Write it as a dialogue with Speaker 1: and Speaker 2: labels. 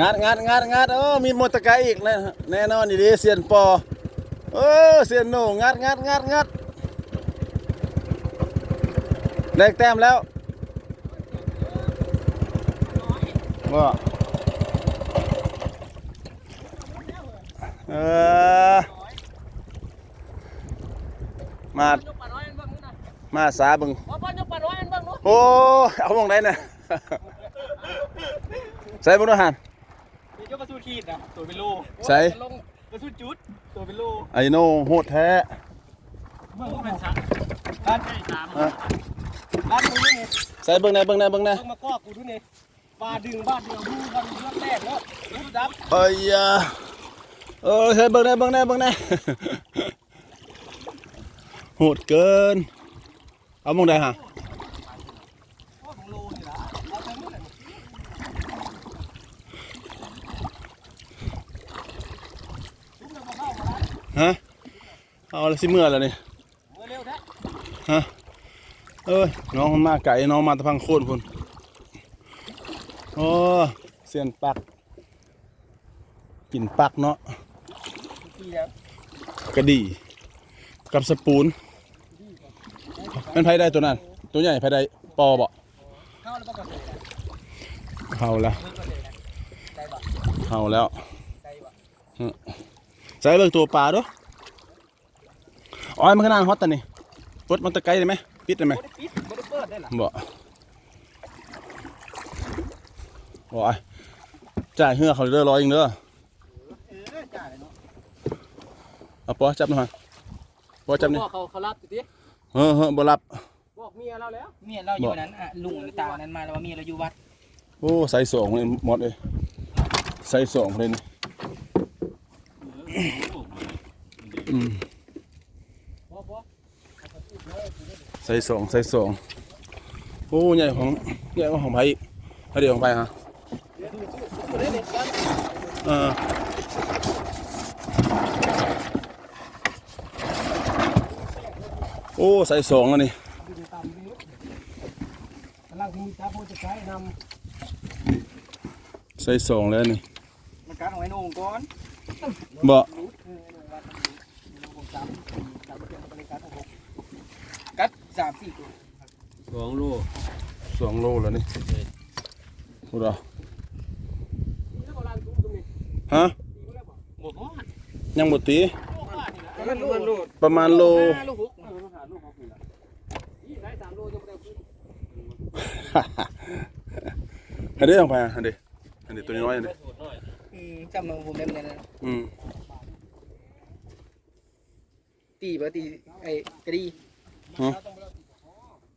Speaker 1: งัดงัดงัดงัดโอ้มีมอเตอร์ไซค์อีกแน่แน่นอนดีเซียนปอเออเซียนโหนงัดงัดงัดงัดได้แต้มแล้วว่าเออมามาสาบึง
Speaker 2: พ่อพ่อยกปลาน้อยอันเบิ่งนู้น
Speaker 1: โอ้เอามงได้นะใส่บุญอาหาร
Speaker 2: มียกกระสุน ขีดนะตัวเป็นโล
Speaker 1: ใส่
Speaker 2: ลงกระสุนจุด ตัวเป็นโล
Speaker 1: ไอโนโหดแท้
Speaker 2: เบิ่งเป็นชั้นบ้านใช่สาม
Speaker 1: ฮะ
Speaker 2: บ้านกูนี่
Speaker 1: ใส่เบิ่งในเบิ่งในเบิ่งใน
Speaker 2: ต้องมาก้อกูด้วยนี่ปลาดึงบ้านเดียวดูกันเรื่องแรกแล้วรู้จับ
Speaker 1: เอ้ยยาเออใส่เบิ่งในเบิ่งในเบิ่งในโหดเกิน เอามองได้ฮะ
Speaker 2: โอ้ของโลนี่ล่ะเอาไปนู่นแหละ
Speaker 1: ฮะเอาละสิเมื่อแล้วนี่
Speaker 2: เมื่อเร็วแท้
Speaker 1: ฮะเอ้ยน้องมันมาไก่น้องมาตะพังโค่นพุ่นโอ้เสียนปักกินปักเนาะ
Speaker 2: กี่แล้ว
Speaker 1: กระดี่กับสปูนเป็นไผได้ตัวนั้น ตัวใหญ่ไผได้ปอบ่
Speaker 2: เข้าแล้วก็กระเตะ
Speaker 1: เฮาแล้ว ใส่เบิ่งตัวปลาด้วยอ้อยมันขนาดฮอตตอนนี้ปลดมันตะไกได้ไหมปิดได้ไหม
Speaker 2: บ่ได้ปิดบ่ได้เปิดได้ล่ะ
Speaker 1: บ่โอ้ยจ่ายเหือเขาเด้อร้อยเองเด้อ
Speaker 2: เออจ่าเลยเนาะ
Speaker 1: เอาปอจับหน่อยปอจับนี่
Speaker 2: พ่อเขาเขารับอยู่ดิ
Speaker 1: เฮ้อเฮ้อบ่รับ
Speaker 2: บอกเมียเราแล้วเมียเราอยู่นั้นอะลุงตานั้นมาแล้วว่าเมียเราอยู่วัด
Speaker 1: โอ้ใส่สองเลยหมดเลยใส่สองเลยนี่อืม
Speaker 2: บ่บ่
Speaker 1: ใส่สองใส่สองโอ้ใหญ่ของใหญ่ของไผอีกถ้าเดียวของไผฮะ
Speaker 2: เดี๋ยวดูชื่อชื่อ
Speaker 1: โอ้ใส่สองแล้วนี่
Speaker 2: ดูตามนี้ใส่
Speaker 1: สองแล้วนี่
Speaker 2: มันการของไอ้นุ่งก่อน
Speaker 1: บ่
Speaker 2: รูดเออไอ้นุ่งวัดนุ่งผมจำจำเป็นบริการของผมกัดสามสี่ตัว
Speaker 3: สองโล
Speaker 1: สองโลแล้วนี่พูดเอา
Speaker 2: แล้วก็ล้างตุ้มตรงนี้
Speaker 1: ฮะ
Speaker 2: ตีก็แล้วบอกหมดอ๋อ
Speaker 1: ยังบ่ตี
Speaker 2: ลูกบ้านนี่นะมันลูกลูก
Speaker 1: ประมาณโล
Speaker 2: ห้าลูกหกเออลูกหาลูกหกนี่แหละยี่ได้สามโลยังไม่ได้ขึ้น
Speaker 1: อันนี้ของไผอะอันนี้อันนี้ตัวน้อยอันนี้
Speaker 2: อืม จำมาผมเล่นกันนะ
Speaker 1: อืม
Speaker 2: ตีปะตีไอ้กระดี
Speaker 1: ฮะ
Speaker 2: ต้องไป